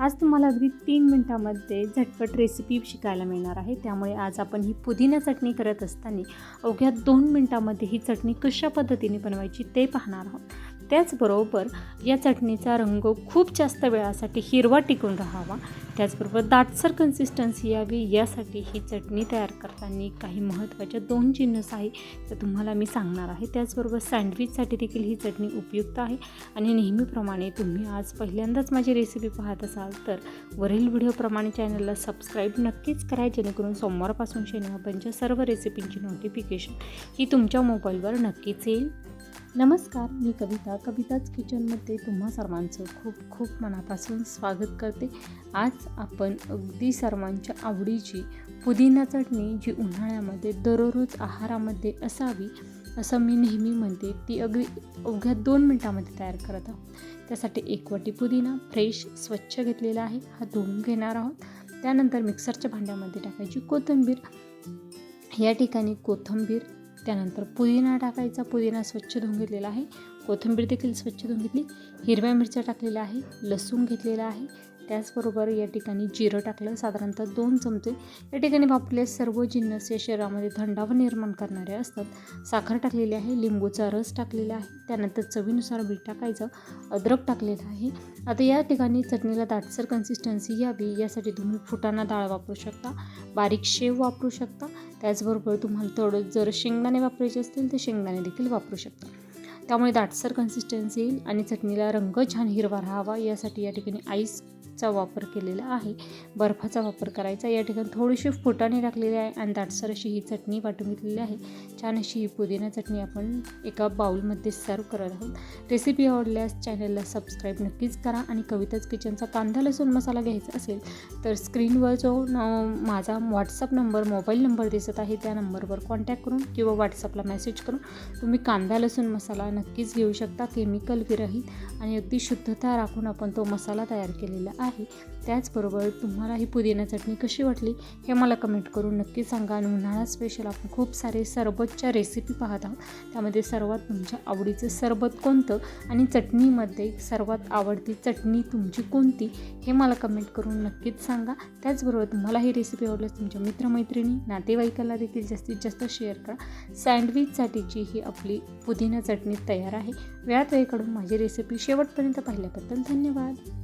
आज तुम्हाला अगदी तीन मिनटामध्ये झटपट रेसिपी शिकायला मिळणार आहे. त्यामुळे आज आपण ही पुदिना चटणी करत असताना अवघ्या दोन मिनटामध्ये ही चटणी कशा पद्धतीने बनवायची ते पाहणार आहोत. त्याचबरोबर या चटणीचा रंग खूप जास्त वेळासाठी हिरवा टिकून राहावा. त्याचबरोबर दाटसर कन्सिस्टन्सी यावी यासाठी ही चटणी तयार करताना काही महत्त्वाच्या दोन चिन्हस आहे ते तुम्हाला मी सांगणार आहे. त्याचबरोबर सँडविचसाठी देखील ही चटणी उपयुक्त आहे. आणि नेहमीप्रमाणे तुम्ही आज पहिल्यांदाच माझी रेसिपी पाहत असाल तर वरील व्हिडिओप्रमाणे चॅनलला सबस्क्राईब नक्कीच करा जेणेकरून सोमवारपासून शनिवारपर्यंतच्या सर्व रेसिपींची नोटिफिकेशन ही तुमच्या मोबाईलवर नक्कीच येईल. नमस्कार मी कविता. कविताच किचनमध्ये तुम्हा सर्वांचं खूप खूप मनापासून स्वागत करते. आज आपण अगदी सर्वांच्या आवडीची पुदिना चटणी जी उन्हाळ्यामध्ये दररोज आहारामध्ये असावी असं मी नेहमी म्हणते ती अगदी अवघ्या दोन मिनटामध्ये तयार करत आहोत. त्यासाठी एक वाटी पुदिना फ्रेश स्वच्छ घेतलेला आहे. हा धुवून घेणार आहोत. त्यानंतर मिक्सरच्या भांड्यामध्ये टाकायची कोथिंबीर. या ठिकाणी कोथिंबीर त्यानंतर पुदिना टाकायचा. पुदिना स्वच्छ धुवून घेतलेला आहे. कोथिंबीर देखील स्वच्छ धुवून घेतली. हिरव्या मिरच्या टाकलेल्या आहे. लसूण घेतलेला आहे. त्याचबरोबर या ठिकाणी जिरं टाकलं साधारणतः दोन चमचे. या ठिकाणी वापरले सर्व जिन्नस या शरीरामध्ये थंडावा निर्माण करणारे असतात. साखर टाकलेली आहे लिंबूचा रस टाकलेला आहे त्यानंतर चवीनुसार मीठ टाकायचं अद्रक टाकलेलं आहे. आता या ठिकाणी चटणीला दाटसर कन्सिस्टन्सी यावी यासाठी तुम्ही फुटाणा डाळ वापरू शकता बारीक शेव वापरू शकता. त्याचबरोबर तुम्हाला थोडं जर शेंगदाणे वापरायचे असतील तर शेंगदाणे देखील वापरू शकता. त्यामुळे दाटसर कन्सिस्टन्सी येईल आणि चटणीला रंग छान हिरवा राहावा यासाठी या ठिकाणी आईस चा वापर केलेला आहे. बर्फाचा वापर करायचा. या ठिकाणी थोडीशी फुटाणे टाकलेली आहे आणि दाटसर अशी ही चटणी वाटून घेतलेली आहे. छान अशी ही पुदिना चटणी आपण एका बाउलमध्ये सर्व करत आहोत. रेसिपी आवडल्यास चॅनलला सबस्क्राईब नक्कीच करा आणि कविताच किचनचा कांदा लसूण मसाला घ्यायचा असेल तर स्क्रीनवर जो न माझा व्हॉट्सअप नंबर मोबाईल नंबर दिसत आहे त्या नंबरवर कॉन्टॅक्ट करून किंवा व्हॉट्सअपला मेसेज करून तुम्ही कांदा लसूण मसाला नक्कीच घेऊ शकता. केमिकल विरहित आणि अगदी शुद्धता राखून आपण तो मसाला तयार केलेला आहे. आहे. त्याचबरोबर तुम्हाला ही पुदिना चटणी कशी वाटली हे मला कमेंट करून नक्की सांगा आणि उन्हाळा स्पेशल आपण खूप सारे सरबतच्या रेसिपी पाहत आहोत. त्यामध्ये सर्वात तुमच्या आवडीचं सरबत कोणतं आणि चटणीमध्ये सर्वात आवडती चटणी तुमची कोणती हे मला कमेंट करून नक्कीच सांगा. त्याचबरोबर तुम्हाला ही रेसिपी आवडल्यास तुमच्या मित्रमैत्रिणी नातेवाईकाला देखील जास्तीत जास्त शेअर करा. सँडविचसाठीची ही आपली पुदिना चटणी तयार आहे. वेळात वेळेकडून माझी रेसिपी शेवटपर्यंत पाहिल्याबद्दल धन्यवाद.